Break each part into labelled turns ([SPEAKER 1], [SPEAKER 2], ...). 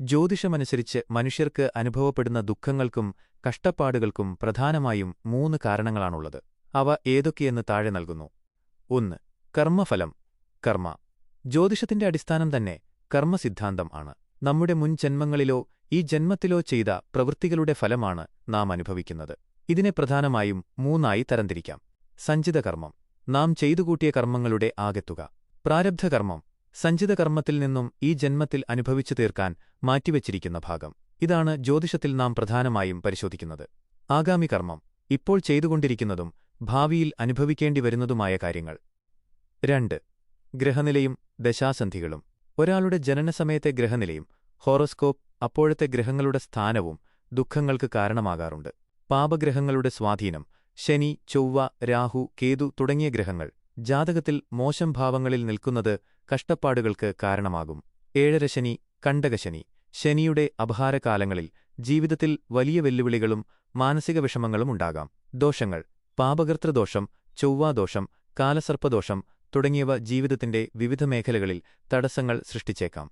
[SPEAKER 1] ജ്യോതിഷമനുസരിച്ച് മനുഷ്യർക്ക് അനുഭവപ്പെടുന്ന ദുഃഖങ്ങൾക്കും കഷ്ടപ്പാടുകൾക്കും പ്രധാനമായും മൂന്ന് കാരണങ്ങളാണുള്ളത്. അവ ഏതൊക്കെയെന്ന് താഴെ നൽകുന്നു. ഒന്ന് കർമ്മഫലം. കർമ്മ. ജ്യോതിഷത്തിന്റെ അടിസ്ഥാനം തന്നെ കർമ്മസിദ്ധാന്തം ആണ്. നമ്മുടെ മുൻ ജന്മങ്ങളിലോ ഈ ജന്മത്തിലോ ചെയ്ത പ്രവൃത്തികളുടെ ഫലമാണ് നാം അനുഭവിക്കുന്നത്. ഇതിനെ പ്രധാനമായും മൂന്നായി തരംതിരിക്കാം. സഞ്ചിതകർമ്മം. നാം ചെയ്തുകൂട്ടിയ കർമ്മങ്ങളുടെ ആകെത്തുക. പ്രാരബ്ധകർമ്മം. സഞ്ചിതകർമ്മത്തിൽ നിന്നും ഈ ജന്മത്തിൽ അനുഭവിച്ചു തീർക്കാൻ മാറ്റിവെച്ചിരിക്കുന്ന ഭാഗം. ഇതാണ് ജ്യോതിഷത്തിൽ നാം പ്രധാനമായും പരിശോധിക്കുന്നത്. ആഗാമി കർമ്മം ഇപ്പോൾ ചെയ്തുകൊണ്ടിരിക്കുന്നതും ഭാവിയിൽ അനുഭവിക്കേണ്ടി വരുന്നതുമായ കാര്യങ്ങൾ. രണ്ട് ഗ്രഹനിലയും ദശാസന്ധികളും. ഒരാളുടെ ജനനസമയത്തെ ഗ്രഹനിലയും ഹോറോസ്കോപ്പ് അപ്പോഴത്തെ ഗ്രഹങ്ങളുടെ സ്ഥാനവും ദുഃഖങ്ങൾക്ക് കാരണമാകാറുണ്ട്. പാപഗ്രഹങ്ങളുടെ സ്വാധീനം ശനി ചൊവ്വ രാഹു കേതു തുടങ്ങിയ ഗ്രഹങ്ങൾ ജാതകത്തിൽ മോശം ഭാവങ്ങളിൽ നിൽക്കുന്നത് കഷ്ടപ്പാടുകൾക്ക് കാരണമാകും. ഏഴരശനി കണ്ടകശനി ശനിയുടെ അപഹാരകാലങ്ങളിൽ ജീവിതത്തിൽ വലിയ വെല്ലുവിളികളും മാനസിക വിഷമങ്ങളും ഉണ്ടാകാം. ദോഷങ്ങൾ പാപകർത്തൃദോഷം ചൊവ്വാദോഷം കാലസർപ്പദോഷം തുടങ്ങിയവ ജീവിതത്തിന്റെ വിവിധ മേഖലകളിൽ തടസ്സങ്ങൾ സൃഷ്ടിച്ചേക്കാം.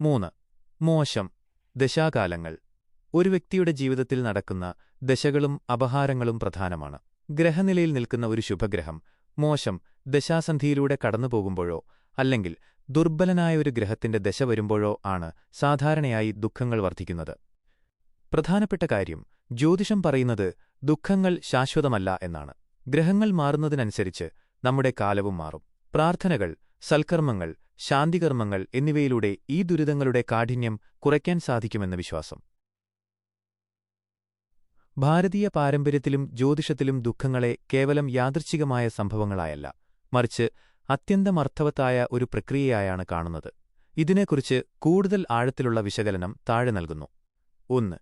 [SPEAKER 1] മൂന്ന് മോശം ദശാകാലങ്ങൾ. ഒരു വ്യക്തിയുടെ ജീവിതത്തിൽ നടക്കുന്ന ദശകളും അപഹാരങ്ങളും പ്രധാനമാണ്. ഗ്രഹനിലയിൽ നിൽക്കുന്ന ഒരു ശുഭഗ്രഹം മോശം ദശാസന്ധിയിലൂടെ കടന്നുപോകുമ്പോഴോ അല്ലെങ്കിൽ ദുർബലനായ ഒരു ഗ്രഹത്തിന്റെ ദശ വരുമ്പോഴോ ആണ് സാധാരണയായി ദുഃഖങ്ങൾ വർദ്ധിക്കുന്നത്. പ്രധാനപ്പെട്ട കാര്യം ജ്യോതിഷം പറയുന്നത് ദുഃഖങ്ങൾ ശാശ്വതമല്ല എന്നാണ്. ഗ്രഹങ്ങൾ മാറുന്നതിനനുസരിച്ച് നമ്മുടെ കാലവും മാറും. പ്രാർത്ഥനകൾ സൽക്കർമ്മങ്ങൾ ശാന്തികർമ്മങ്ങൾ എന്നിവയിലൂടെ ഈ ദുരിതങ്ങളുടെ കാഠിന്യം കുറയ്ക്കാൻ സാധിക്കുമെന്ന് വിശ്വാസം. ഭാരതീയ പാരമ്പര്യത്തിലും ജ്യോതിഷത്തിലും ദുഃഖങ്ങളെ കേവലം യാദൃച്ഛികമായ സംഭവങ്ങളായല്ല. മറിച്ച് അത്യന്തമർത്ഥവത്തായ ഒരു പ്രക്രിയയായാണ് കാണുന്നത്. ഇതിനെക്കുറിച്ച് കൂടുതൽ ആഴത്തിലുള്ള വിശകലനം താഴെ നൽകുന്നു. ഒന്ന്.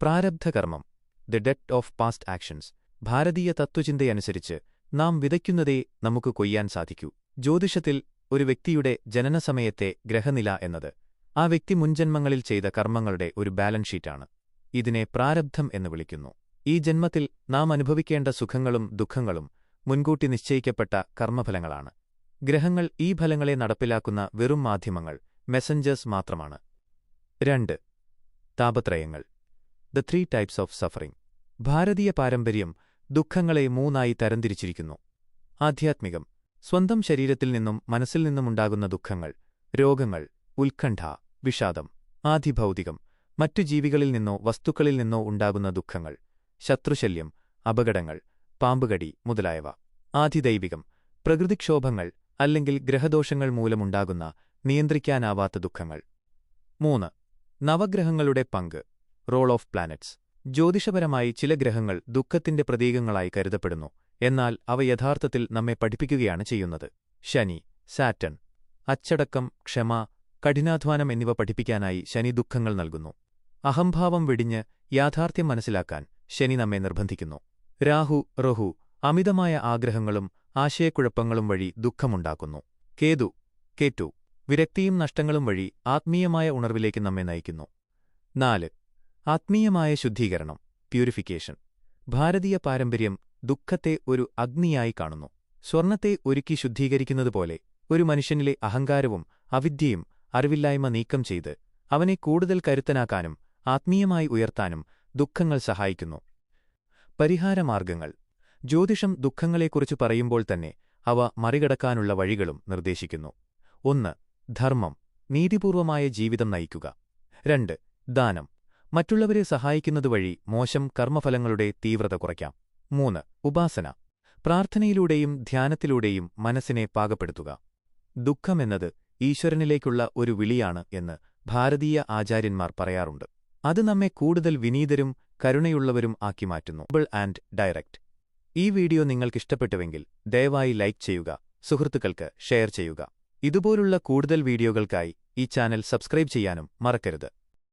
[SPEAKER 1] പ്രാരബ്ധകർമ്മം the debt of past actions ഭാരതീയ തത്വചിന്തയനുസരിച്ച് നാം വിതയ്ക്കുന്നതേ നമുക്ക് കൊയ്യാൻ സാധിക്കൂ. ജ്യോതിഷത്തിൽ ഒരു വ്യക്തിയുടെ ജനനസമയത്തെ ഗ്രഹനില എന്നത് ആ വ്യക്തി മുൻജന്മങ്ങളിൽ ചെയ്ത കർമ്മങ്ങളുടെ ഒരു ബാലൻസ് ഷീറ്റാണ്. ഇതിനെ പ്രാരബ്ധം എന്ന് വിളിക്കുന്നു. ഈ ജന്മത്തിൽ നാം അനുഭവിക്കേണ്ട സുഖങ്ങളും ദുഃഖങ്ങളും മുൻകൂട്ടി നിശ്ചയിക്കപ്പെട്ട കർമ്മഫലങ്ങളാണ്. ഗ്രഹങ്ങൾ ഈ ഫലങ്ങളെ നടപ്പിലാക്കുന്ന വെറും മാധ്യമങ്ങൾ മെസഞ്ചേഴ്സ് മാത്രമാണ്. രണ്ട് താപത്രയങ്ങൾ. The three types of suffering ഭാരതീയ പാരമ്പര്യം ദുഃഖങ്ങളെ മൂന്നായി തരംതിരിച്ചിരിക്കുന്നു. ആധ്യാത്മികം. സ്വന്തം ശരീരത്തിൽ നിന്നും മനസ്സിൽ നിന്നുമുണ്ടാകുന്ന ദുഃഖങ്ങൾ രോഗങ്ങൾ ഉത്കണ്ഠ വിഷാദം ആധിഭൗതികം മറ്റു ജീവികളിൽ നിന്നോ വസ്തുക്കളിൽ നിന്നോ ഉണ്ടാകുന്ന ദുഃഖങ്ങൾ ശത്രുശല്യം അപകടങ്ങൾ പാമ്പുകടി മുതലായവ. ആധിദൈവികം. പ്രകൃതിക്ഷോഭങ്ങൾ അല്ലെങ്കിൽ ഗ്രഹദോഷങ്ങൾ മൂലമുണ്ടാകുന്ന നിയന്ത്രിക്കാനാവാത്ത ദുഃഖങ്ങൾ. മൂന്ന് നവഗ്രഹങ്ങളുടെ പങ്ക് റോൾ ഓഫ് പ്ലാനറ്റ്സ് ജ്യോതിഷപരമായി ചില ഗ്രഹങ്ങൾ ദുഃഖത്തിന്റെ പ്രതീകങ്ങളായി കരുതപ്പെടുന്നു എന്നാൽ അവ യഥാർത്ഥത്തിൽ നമ്മെ പഠിപ്പിക്കുകയാണ് ചെയ്യുന്നത്. ശനി സാറ്റൺ. അച്ചടക്കം ക്ഷമ കഠിനാധ്വാനം എന്നിവ പഠിപ്പിക്കാനായി ശനി ദുഃഖങ്ങൾ നൽകുന്നു. അഹംഭാവം വെടിഞ്ഞ് യാഥാർത്ഥ്യം മനസ്സിലാക്കാൻ ശനി നമ്മെ നിർബന്ധിക്കുന്നു. രാഹു റഹു അമിതമായ ആഗ്രഹങ്ങളും ആശയക്കുഴപ്പങ്ങളും വഴി ദുഃഖമുണ്ടാക്കുന്നു. കേതു കേറ്റു വിരക്തിയും നഷ്ടങ്ങളും വഴി ആത്മീയമായ ഉണർവിലേക്ക് നമ്മെ നയിക്കുന്നു. നാല്. ആത്മീയമായ ശുദ്ധീകരണം പ്യൂരിഫിക്കേഷൻ. ഭാരതീയ പാരമ്പര്യം ദുഃഖത്തെ ഒരു അഗ്നിയായി കാണുന്നു. സ്വർണത്തെ ഒരുക്കി ശുദ്ധീകരിക്കുന്നതുപോലെ ഒരു മനുഷ്യനിലെ അഹങ്കാരവും അവിദ്യയും അറിവില്ലായ്മ നീക്കം ചെയ്ത് അവനെ കൂടുതൽ കരുത്തനാക്കാനും ആത്മീയമായി ഉയർത്താനും ദുഃഖങ്ങൾ സഹായിക്കുന്നു. പരിഹാരമാർഗങ്ങൾ ജ്യോതിഷം ദുഃഖങ്ങളെക്കുറിച്ച് പറയുമ്പോൾ തന്നെ അവ മറികടക്കാനുള്ള വഴികളും നിർദ്ദേശിക്കുന്നു. ഒന്ന് ധർമ്മം നീതിപൂർവമായ ജീവിതം നയിക്കുക. രണ്ട് ദാനം മറ്റുള്ളവരെ സഹായിക്കുന്നതുവഴി മോശം കർമ്മഫലങ്ങളുടെ തീവ്രത കുറയ്ക്കാം. മൂന്ന് ഉപാസന പ്രാർത്ഥനയിലൂടെയും ധ്യാനത്തിലൂടെയും മനസ്സിനെ പാകപ്പെടുത്തുക. ദുഃഖമെന്നത് ഈശ്വരനിലേക്കുള്ള ഒരു വിളിയാണ് എന്ന് ഭാരതീയ ആചാര്യന്മാർ പറയാറുണ്ട്. അത് നമ്മെ കൂടുതൽ വിനീതരും കരുണയുള്ളവരും ആക്കി മാറ്റുന്നു. ആൻഡ് ഡയറക്റ്റ് ഈ വീഡിയോ നിങ്ങൾക്കിഷ്ടപ്പെട്ടുവെങ്കിൽ ദയവായി ലൈക്ക് ചെയ്യുക സുഹൃത്തുക്കൾക്ക് ഷെയർ ചെയ്യുക. ഇതുപോലുള്ള കൂടുതൽ വീഡിയോകൾക്കായി ഈ ചാനൽ സബ്സ്ക്രൈബ് ചെയ്യാനും മറക്കരുത്.